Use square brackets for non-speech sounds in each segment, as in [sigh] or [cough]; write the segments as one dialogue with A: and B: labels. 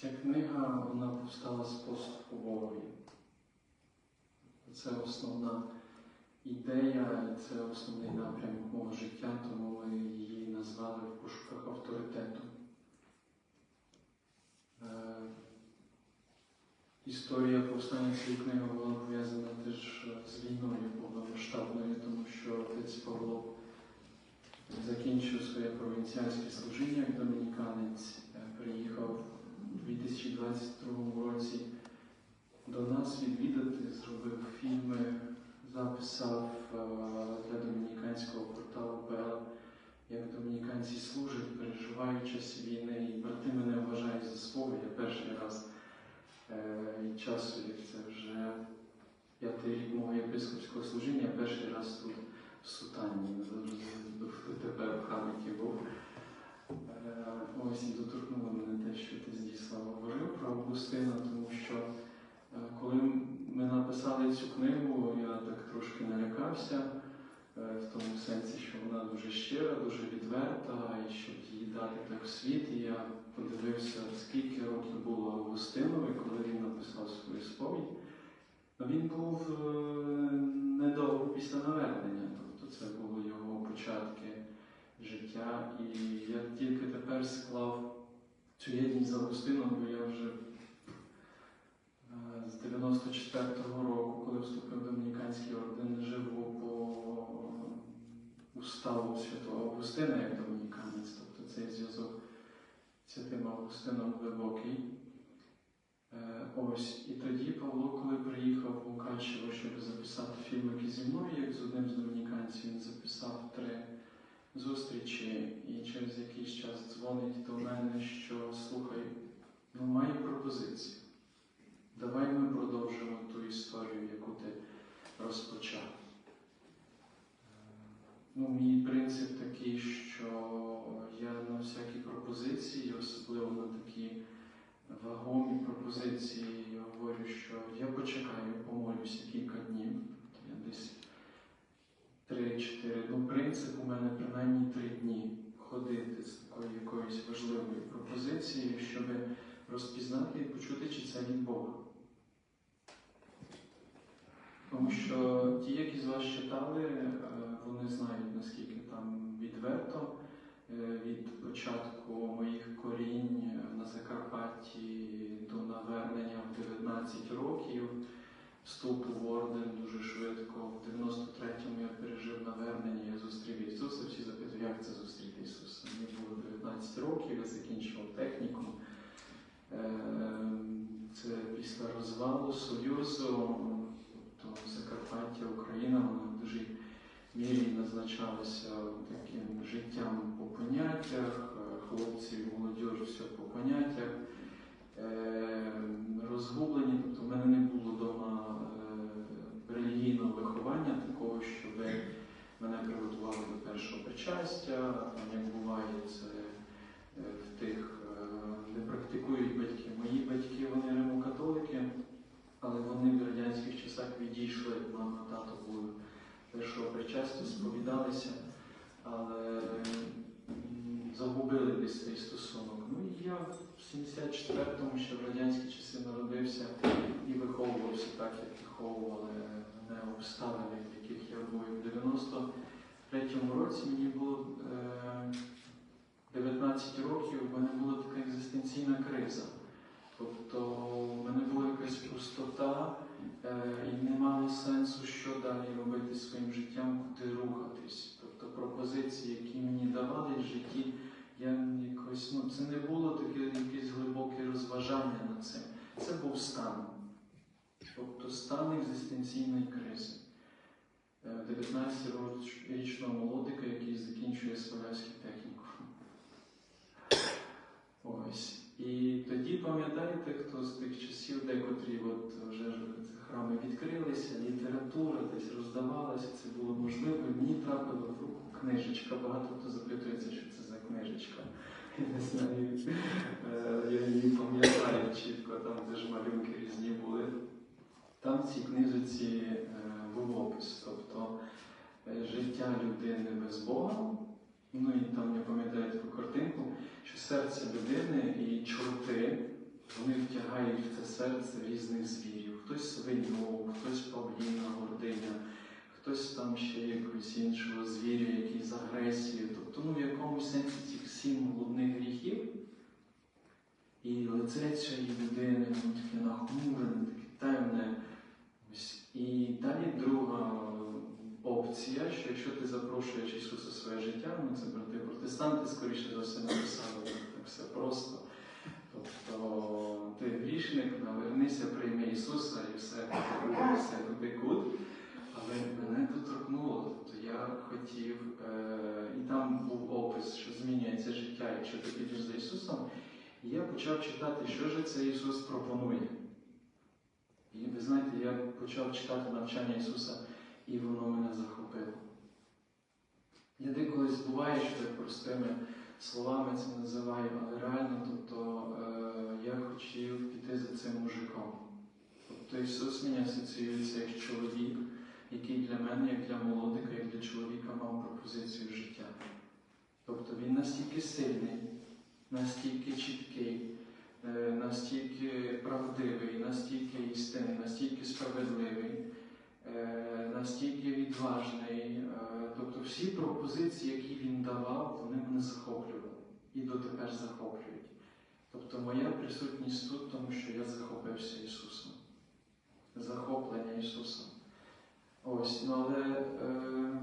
A: Ця книга вона повстала з поступу Це основна ідея це основний напрямок мого життя, тому ми її назвали в пошуках авторитету. Е, Історія повстання цієї книги була пов'язана теж з війною повномасштабною, тому що отець Павло закінчив своє провінціальське служіння як домініканець, е, приїхав 2022 році до нас відвідати, зробив фільми, записав е, для домініканського порталу БЛ, як домініканці служать, переживають час війни. І брати мене вважають за свого. Я перший раз е, від часу, як це вже п'ятий рік мого єпископського служіння, перший раз тут в сутані, тепер в храмі був. Е, Ось і доторкнуло мене те, що ти Здіслав говорив про Августина, тому що е, коли ми написали цю книгу, я так трошки налякався, е, в тому сенсі, що вона дуже щира, дуже відверта, і щоб її дати так в світ. І я подивився, скільки років було Августинові, коли він написав свою сповідь. Ну, Він був недовго після навернення, тобто це були його початки життя. І я тільки тепер склав цю єдність з Августином, бо я вже е, з 94-го року, коли вступив в Домініканський орден, живу по уставу святого Августина як домініканець, тобто цей зв'язок з святим Августином глибокий. Е, Ось, і тоді Павло, коли приїхав в Мукачево, щоб записати фільмики зі мною, як з одним з домініканців, він записав три зустрічі і через якийсь час дзвонить до мене, що слухай, ну маю пропозицію. Давай ми продовжимо ту історію, яку ти розпочав. Ну, мій принцип такий, що я на всякі пропозиції, особливо на такі вагомі пропозиції, я говорю, що я почекаю, помолюся кілька днів. Я десь 3-4. Ну, принцип у мене принаймні 3 дні ходити з такою якоюсь важливою пропозицією, щоб розпізнати і почути, чи це від Бога. Тому що ті, які з вас читали, е, вони знають, наскільки там відверто е, від початку моїх корінь на Закарпатті до навернення в 19 років, вступу в орден дуже швидко. В 93-му я пережив навернення, я зустрів Ісуса. Всі запитують, як це зустріти Ісуса. Мені було 19 років, я закінчував технікум. Е, Це після розвалу Союзу, тобто Закарпаття, Україна, вона в дуже мірі назначалася таким життям поняттях, е, хлопці, молодь, все по поняттях. Е, Розгублені, тобто в мене не було вдома е, релігійного виховання, такого, щоб мене приготували до першого причастя, там, як буває це в тих е, не практикують батьки. Мої батьки, вони римокатолики, але вони в радянських часах відійшли, мама, тато були першого причастя, сповідалися, але загубили десь цей стосунок. Ну і я в 74-му ще в радянські часи народився і виховувався так, як виховували мене обставини, в яких я був. В 93-му році мені було е, 19 років, в мене була така екзистенційна криза. Тобто в мене була якась пустота, е, і не мало сенсу, що далі робити своїм життям, куди рухатись. Тобто пропозиції, які мені давали в житті, я якось, ну, це не було таке якесь глибоке розважання над цим. Це був стан. Тобто стан екзистенційної кризи. Е, 19-річного молодика, який закінчує Славянський технікум. Ось. І тоді пам'ятаєте, хто з тих часів, декотрі от вже храми відкрилися, література десь роздавалася, це було можливо. Мені трапила в руку книжечка. Багато хто запитується, що це за книжечка. Я не знаю, е, я її пам'ятаю чітко, там де ж малюнки різні були. Там в цій книжці е, був опис, тобто е, життя людини без Бога. Ну і там я пам'ятаю таку картинку, що серце людини і чорти вони втягають в це серце різних звірів. Хтось свиню, хтось павліна, гординя, хтось там ще якогось іншого звіря, який з агресією. Тобто, ну, в якомусь сенсі цих сім головних гріхів. І лице цієї людини ну, таке нахмурене, таке темне. І далі друга опція, що якщо ти запрошуєш Ісуса в своє життя, ну це брати протестанти, скоріше за все написали так все просто. Тобто ти грішник, навернися, прийми Ісуса і все буде, все буде гуд. Але мене доторкнуло. Тобто я хотів, е, і там був опис, що змінюється життя, якщо ти підеш за Ісусом. І я почав читати, що ж це Ісус пропонує. І ви знаєте, я почав читати навчання Ісуса, і воно мене захопило. Я деколи буває, що я простими словами це називаю, але реально, тобто е, я хотів піти за цим мужиком. Тобто Ісус мені асоціюється як чоловік, який для мене, як для молодика, як для чоловіка мав пропозицію життя. Тобто він настільки сильний, настільки чіткий, е, настільки правдивий, настільки істинний, настільки справедливий, е, настільки відважний. е, Тобто всі пропозиції, які він давав, вони мене захоплювали і дотепер захоплюють. Тобто моя присутність тут, тому що я захопився Ісусом. Захоплення Ісусом. Ось, ну але е,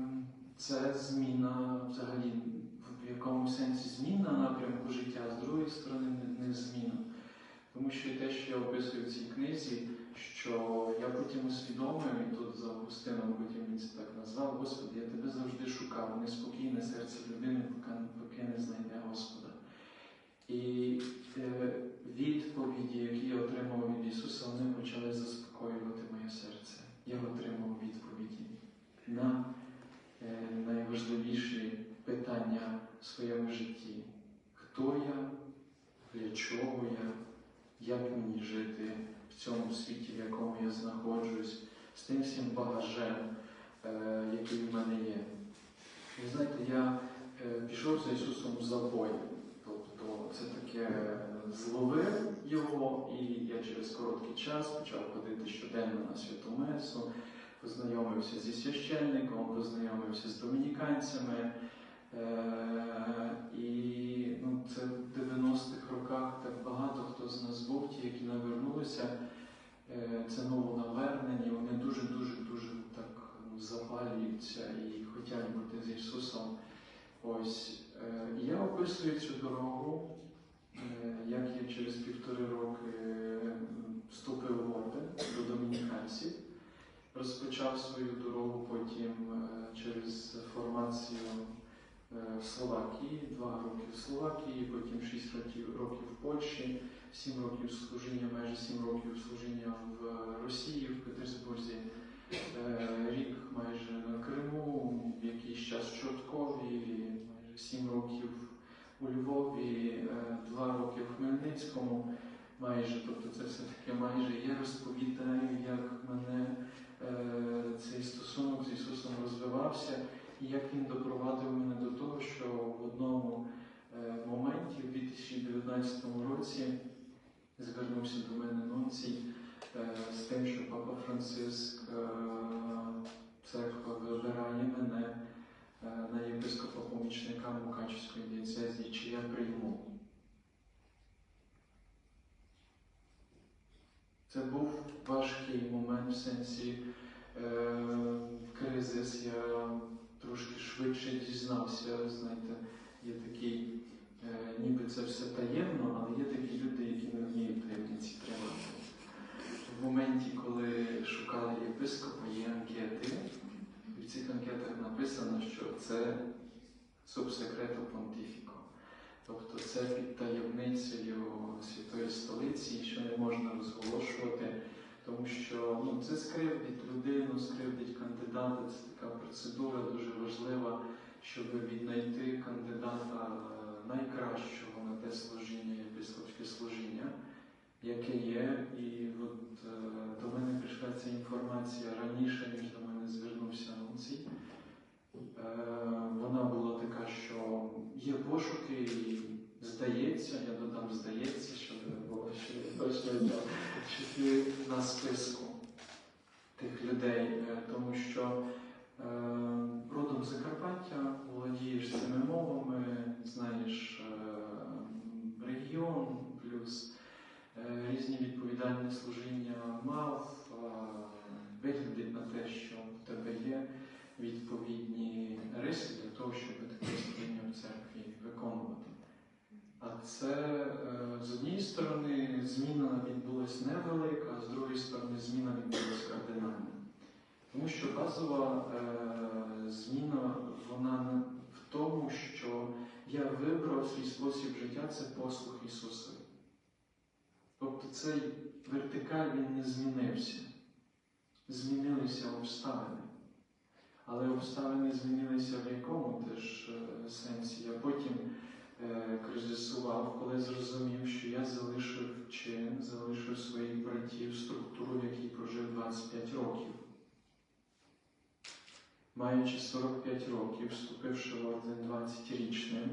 A: це зміна взагалі в якомусь сенсі зміна напрямку життя, а з другої сторони не, зміна. Тому що те, що я описую в цій книзі, що я потім усвідомив, і тут за Августином потім він це так назвав, Господи, я тебе завжди шукав, неспокійне серце людини, поки не знайде Господа. І е, відповіді, які я отримав від Ісуса, вони почали заспокоювати моє серце. Я отримав відповіді на е, найважливіші питання в своєму житті. Хто я, для чого я, як мені жити в цьому світі, в якому я знаходжусь, з тим всім багажем, е, який в мене є. Ви знаєте, я е, пішов за Ісусом в забой. Тобто це таке зловив його, і я через короткий час почав ходити щоденно на святу Месу, познайомився зі священником, познайомився з домініканцями. Е, і ну, це в 90-х роках так багато хто з нас був, ті, які навернулися, е, це новонавернені, вони дуже-дуже дуже так ну, запалюються і хочуть бути з Ісусом. Ось е, і я описую цю дорогу, е, як я через півтори роки е, вступив в орден до домініканців, розпочав свою дорогу потім е, через формацію е, в Словакії, два роки в Словакії, потім шість років, років в Польщі, сім років служіння, майже сім років служіння в Росії, в Петербурзі, е, рік майже на Криму, якийсь час в Чорткові, майже сім років у Львові, е, два роки в Хмельницькому, майже, тобто це все таке майже. Я розповідаю, як мене е, цей стосунок з Ісусом розвивався, і як Він допровадив мене до того, що в одному е, моменті, в 2019 році, звернувся до мене нунцій е, з тим, що Папа Франциск, е, церква вибирає мене на єпископа помічника Мукачівської дієцезії, чи я прийму. Це був важкий момент в сенсі е, кризис. Я трошки швидше дізнався. Знаєте, є такий, е, ніби це все таємно, але є такі люди, які не вміють таємниці тримати. В моменті, коли шукали єпископа, є анкети, і в цих анкетах написано, що це субсекрето понтифіко. Тобто це під таємницею святої столиці, що не можна розголошувати, тому що ну, це скривдить людину, скривдить кандидата. Це така процедура дуже важлива, щоб віднайти кандидата е, найкращого на те служіння, єпископське служіння, яке є. І от е, до мене прийшла ця інформація раніше, ніж до мене звернувся нунцій. Е, Вона була така, що є пошуки, і здається, я додам здається, щоб було ще точно що на списку тих людей, тому що родом з Закарпаття, володієш цими мовами, знаєш е, регіон, плюс е, різні відповідальні служіння мав, е, виглядить на те, що в тебе є відповідні риси для того, щоб таке служіння в церкві виконувати. А це е, з однієї сторони зміна відбулася невелика, а з другої сторони зміна відбулася кардинальна. Тому що базова е, зміна вона не в тому, що я вибрав свій спосіб життя це послух Ісусу. Тобто цей вертикаль він не змінився. Змінилися обставини. Але обставини змінилися в якому теж е, сенсі. Я потім е, кризисував, коли зрозумів, що я залишив чин, залишив своїх братів, структуру, в якій прожив 25 років. Маючи 45 років, вступивши в орден 20-річним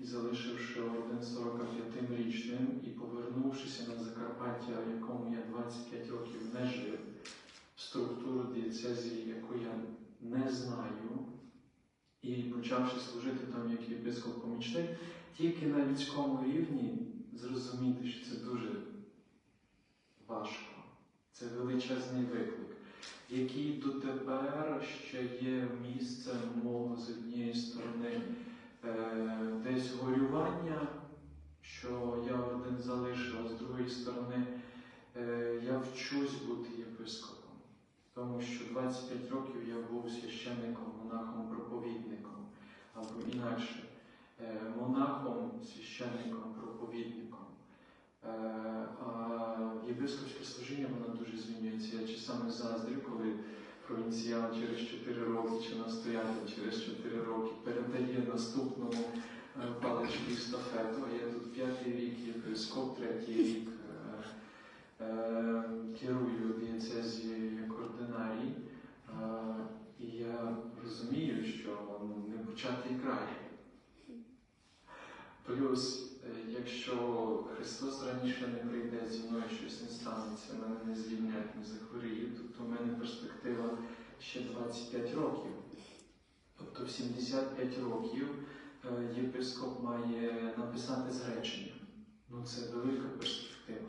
A: і залишивши орден 45-річним і повернувшися на Закарпаття, в якому я 25 років не жив, в структуру дієцезії, яку я не знаю, і почавши служити там як єпископ-помічник, тільки на людському рівні зрозуміти, що це дуже важко. Це величезний виклик, який дотепер ще є місцем мого з однієї сторони е, десь горювання, що я один залишив, а з другої сторони е, я вчусь бути єпископом. Тому що 25 років я був священником, монахом, проповідником, або інакше, монахом, священником, проповідником. Е, А єпископське служіння воно дуже змінюється. Я часами заздрю, коли провінціал через 4 роки чи настоятель через 4 роки передає наступному е, паличку естафету. А я тут п'ятий рік єпископ, третій рік е, е, керую дієцезією. Е, І я розумію, що ну, не початий край. Плюс, е, якщо Христос раніше не прийде зі мною щось не станеться, мене не звільнять, не захворію, тобто в мене перспектива ще 25 років. Тобто в 75 років е, єпископ має написати зречення. Ну це велика перспектива.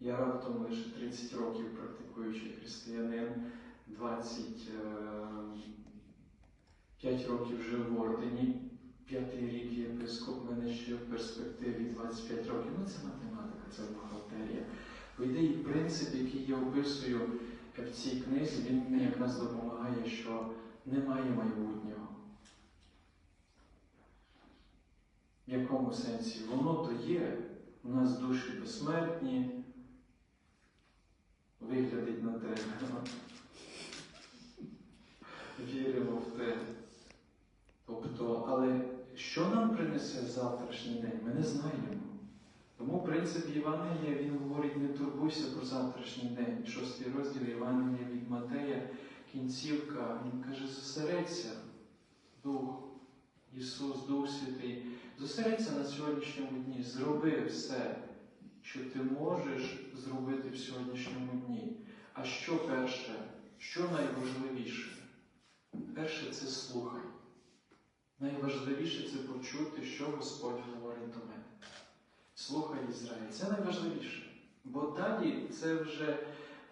A: Я раптом лише 30 років практикуючий християнин, 25 років жив в ордені, п'ятий рік єпископ, в мене ще в перспективі 25 років. Ну це математика, це бухгалтерія. По ідеї, принцип, який я описую в цій книзі, він мені якраз допомагає, що немає майбутнього. В якому сенсі? Воно то є. У нас душі безсмертні, виглядить на те. [laughs] Тобто, але що принесе завтрашній день, ми не знаємо. Тому принцип Євангелія він говорить, не турбуйся про завтрашній день. Шостий розділ Євангелія від Матея, кінцівка, він каже, зосередься, Дух, Ісус, Дух Святий, зосередься на сьогоднішньому дні, зроби все, що ти можеш зробити в сьогоднішньому дні. А що перше? Що найважливіше? Перше це слухай. Найважливіше це почути, що Господь говорить до мене. Слухай Ізраїль, це найважливіше. Бо далі це вже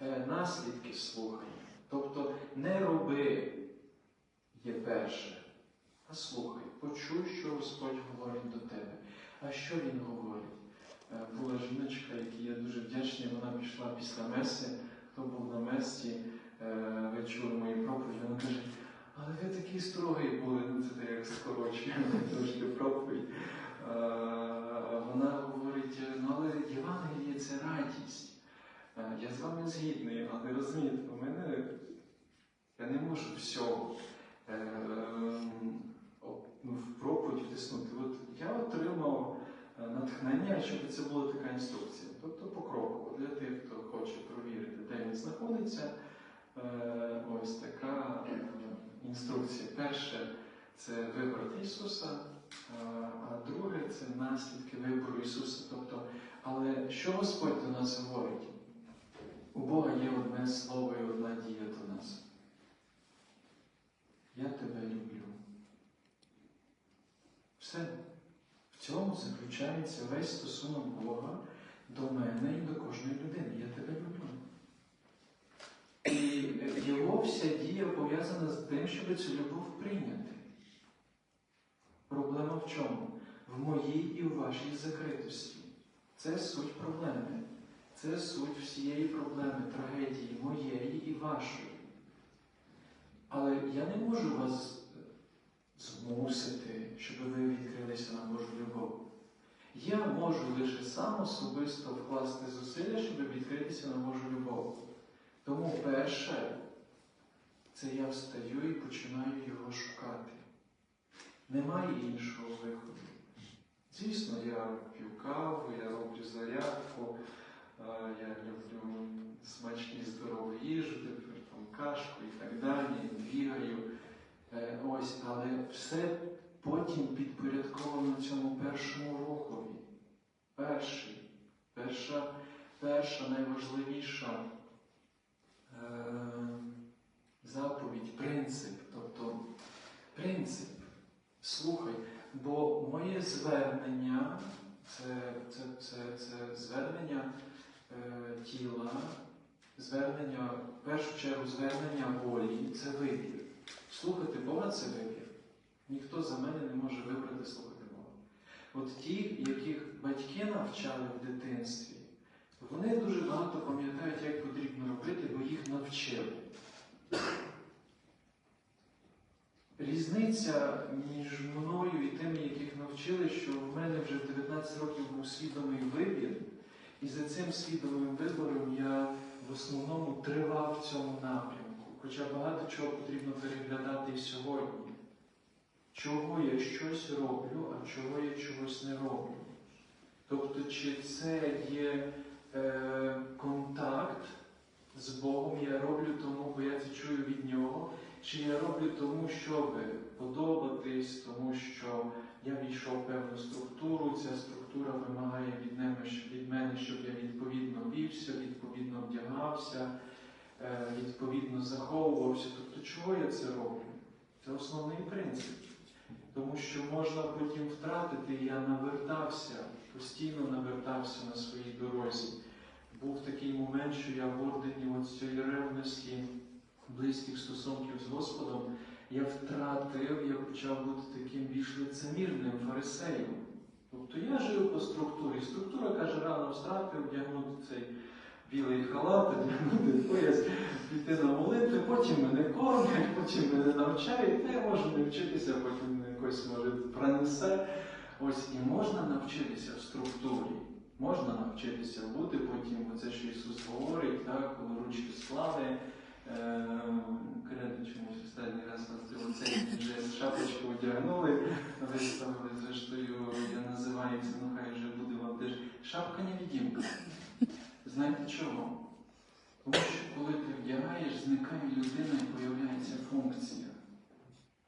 A: е, наслідки слухання. Тобто не роби є перше, а слухай, почуй, що Господь говорить до тебе. А що Він говорить? Е, Була жіночка, якій я дуже вдячний, вона пішла після меси. Хто був на месті, е, ви чули мої проповіді, вона каже, але ви такий строгий були, ну це як скорочуємо [laughs] трошки проповідь. Вона говорить, ну але Євангеліє це радість. Я з вами згідний, але розумієте, у мене я не можу всього е, ну, в проповідь втиснути. От я отримав е, натхнення, щоб це була така інструкція. Тобто покроково для тих, хто хоче провірити, де він знаходиться. Е, Ось така інструкція. Перше це вибрати Ісуса, е, а друге це наслідки вибору Ісуса. Тобто, але що Господь до нас говорить? У Бога є одне слово і одна дія до нас. Я тебе люблю. Все. В цьому заключається весь стосунок Бога до мене і до кожної людини. Я тебе люблю. І його вся дія пов'язана з тим, щоб цю любов прийняти. Проблема в чому? В моїй і в вашій закритості. Це суть проблеми. Це суть всієї проблеми, трагедії моєї і вашої. Але я не можу вас змусити, щоб ви відкрилися на Божу любов. Я можу лише сам особисто вкласти зусилля, щоб відкритися на Божу любов. Тому перше, це я встаю і починаю його шукати. Немає іншого виходу. Звісно, я п'ю каву, я роблю зарядку, я люблю смачні здорову їжу, тепер там кашку і так далі, бігаю. Е, Ось, але все потім підпорядковано цьому першому рухові. Перший, перша, перша найважливіша заповідь, принцип. Тобто принцип. Слухай, бо моє звернення це, це, це, це звернення е, тіла, звернення, в першу чергу, звернення волі це вибір. Слухати Бога це вибір. Ніхто за мене не може вибрати слухати Бога. От ті, яких батьки навчали в дитинстві, вони дуже багато пам'ятають, як потрібно робити, бо їх навчили. Різниця між мною і тими, яких навчили, що в мене вже в 19 років був свідомий вибір, і за цим свідомим вибором я в основному тривав в цьому напрямку. Хоча багато чого потрібно переглядати і сьогодні. Чого я щось роблю, а чого я чогось не роблю. Тобто, чи це є контакт з Богом, я роблю тому, бо я це чую від Нього, чи я роблю тому, щоб подобатись, тому що я війшов певну структуру, ця структура вимагає від мене, від мене, щоб я відповідно вівся, відповідно вдягався, е, відповідно заховувався. Тобто, чого я це роблю? Це основний принцип. Тому що можна потім втратити, я навертався, постійно навертався на своїй дорозі. Був такий момент, що я в ордені от цієї ревності близьких стосунків з Господом, я втратив, я почав бути таким більш лицемірним фарисеєм. Тобто я жив по структурі. Структура каже, рано встати, вдягнути цей білий халат, одягнути пояс, піти на молитви, потім мене кормять, потім мене навчають, та я можу не вчитися, потім якось може пронесе. Ось і можна навчитися в структурі. Можна навчитися бути потім, оце що Ісус говорить, так, коли ручки склали, е, чомусь останній раз нас оцей вже шапочку одягнули, виставили, зрештою, я називаю це, ну хай вже буде вам теж шапка невидимка. Знаєте чого? Тому що коли ти вдягаєш, зникає людина і появляється функція.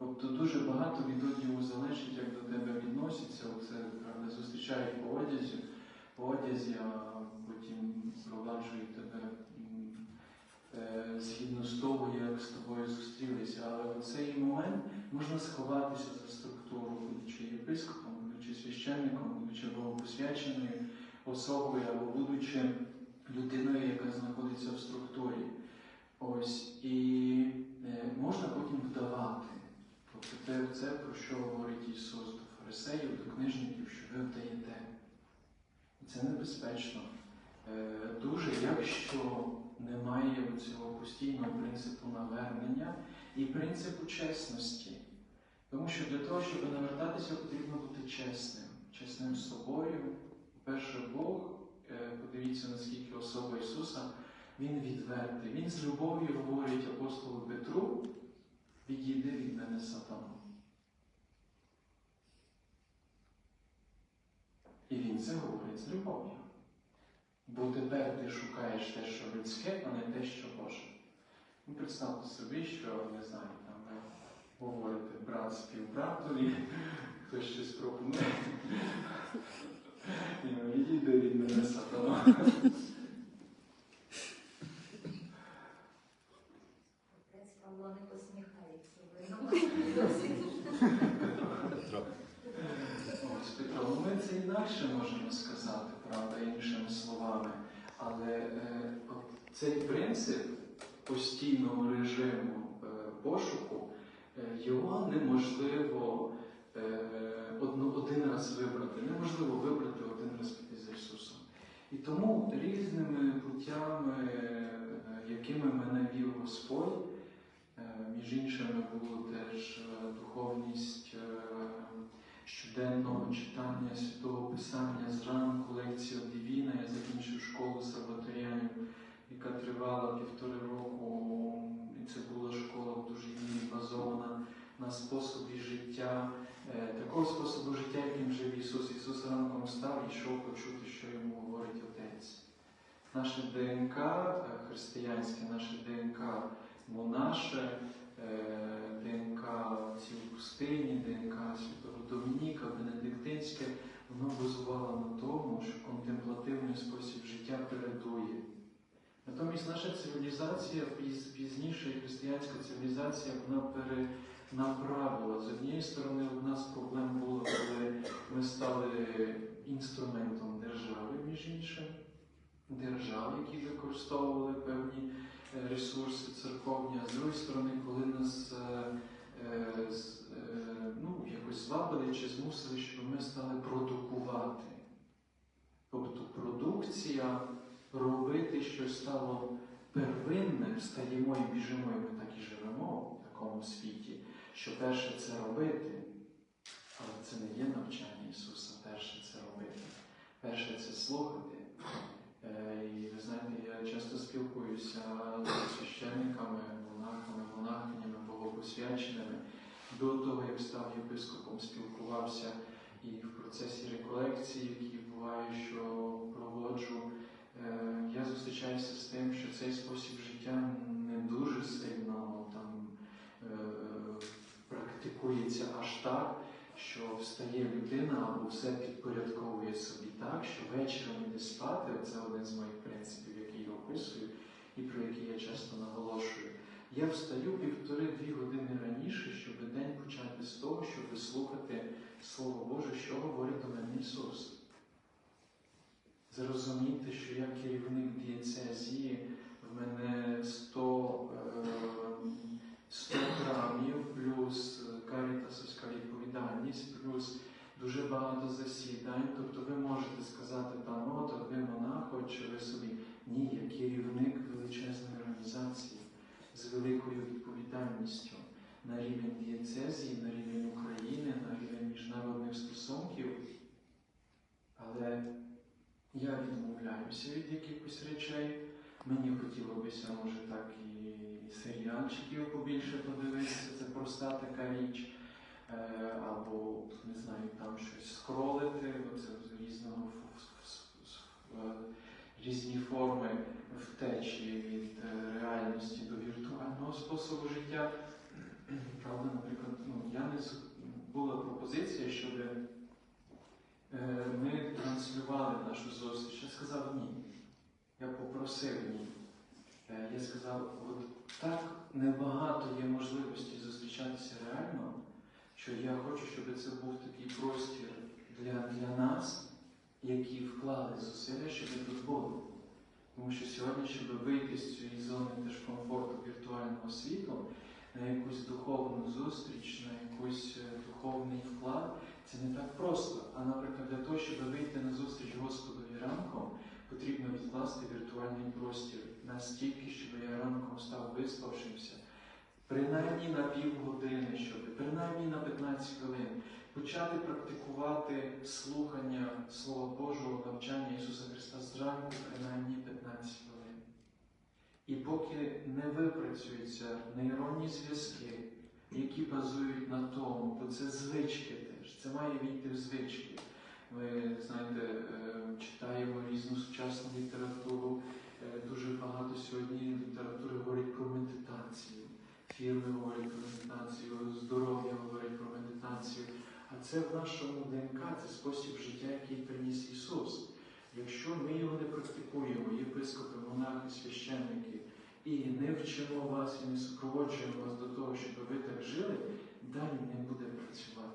A: Тобто дуже багато від одягу залежить, як до тебе відносяться. Оце правда, зустрічають по одязі, по одязі, а потім впроваджують тебе е, згідно з того, як з тобою зустрілися. Але в цей момент можна сховатися за структуру, будучи єпископом, будучи священником, будучи богопосвяченою особою або будучи людиною, яка знаходиться в структурі. Ось і е, можна потім вдавати. Це, це про що говорить Ісус до фарисеїв, до книжників, що ви вдаєте. І це небезпечно. Е, дуже, якщо немає цього постійного принципу навернення і принципу чесності. Тому що для того, щоб навертатися, потрібно бути чесним, чесним з собою. Перше Бог, е, подивіться, наскільки особа Ісуса, Він відвертий. Він з любов'ю говорить апостолу Петру, Підійди від мене сатана. І він це говорить з любов'ю. Бо тепер ти шукаєш те, що людське, а не те, що Боже. Ну, Представте собі, що, не знаю, там ви говорите брат співбратові, хтось щось пропонує.
B: Ну, відійди від мене
A: сатана. Петро, ну ми це інакше можемо сказати, правда, іншими словами. Але е, цей принцип постійного режиму е, пошуку, е, його неможливо один раз цивілізація, піз- пізніша християнська цивілізація, вона перенаправила. З однієї сторони, одна з проблем була, коли ми стали інструментом держави, між іншим, держав, які використовували певні е, ресурси церковні, а з другої сторони, коли нас е, е, ну, якось звабили чи змусили, щоб ми стали продукувати. Тобто продукція робити щось стало первинним, стаємо і біжимо, і ми так і живемо в такому світі, що перше це робити, але це не є навчання Ісуса, перше це робити, перше це слухати. Е, І ви знаєте, я часто спілкуюся з священниками, монахами, монахинями, богопосвяченими. До того, як став єпископом, спілкувався і в процесі реколекції, які буває, що проводжу, я зустрічаюся з тим, що цей спосіб життя не дуже сильно там е, практикується аж так, що встає людина або все підпорядковує собі так, що вечором іде спати. Це один з моїх принципів, який я описую і про який я часто наголошую. Я встаю півтори-дві години раніше, щоб день почати з того, щоб вислухати Слово Боже, що говорить до мене Ісус. Зрозуміти, що я керівник дієцезії, в мене 100, е, 100 храмів, плюс карітасовська відповідальність, плюс дуже багато засідань. Тобто ви можете сказати, там, от, ви монах, от, чи ви собі. Ні, я керівник величезної організації з великою відповідальністю на рівень дієцезії, на рівень України, на рівень міжнародних стосунків. Але я відмовляюся від якихось речей. Мені хотілося, може, так і серіальчиків побільше подивитися, це проста така річ. Е, Або, не знаю, там щось скролити, оце з різного е, різні форми втечі від е, реальності до віртуального способу життя. Правда, наприклад, ну, я не була пропозиція, щоб ми транслювали нашу зустріч. Я сказав ні. Я попросив ні. Е, Я сказав, так небагато є можливості зустрічатися реально, що я хочу, щоб це був такий простір для, для нас, які вклали зусилля, щоб тут були. Тому що сьогодні, щоб вийти з цієї зони теж комфорту віртуального світу, на якусь духовну зустріч, на якийсь е, духовний вклад, це не так просто. А наприклад, для того, щоб вийти на зустріч Господові ранком, потрібно відкласти віртуальний простір настільки, щоб я ранком став виспавшимся, принаймні на півгодини, щоб принаймні на 15 хвилин почати практикувати слухання Слова Божого, навчання Ісуса Христа зранку, принаймні 15 хвилин. І поки не випрацюються нейронні зв'язки, які базують на тому, бо це звички теж, це має війти в звички. Ми знаєте, е, читаємо різну сучасну літературу. Е, дуже багато сьогодні літератури говорить про медитацію. Фірми говорять про медитацію, здоров'я говорить про медитацію. А це в нашому ДНК, це спосіб життя, який приніс Ісус. Якщо ми його не практикуємо, єпископи, монахи, священники, і не вчимо вас, і не супроводжуємо вас до того, щоб ви так жили, далі не буде працювати.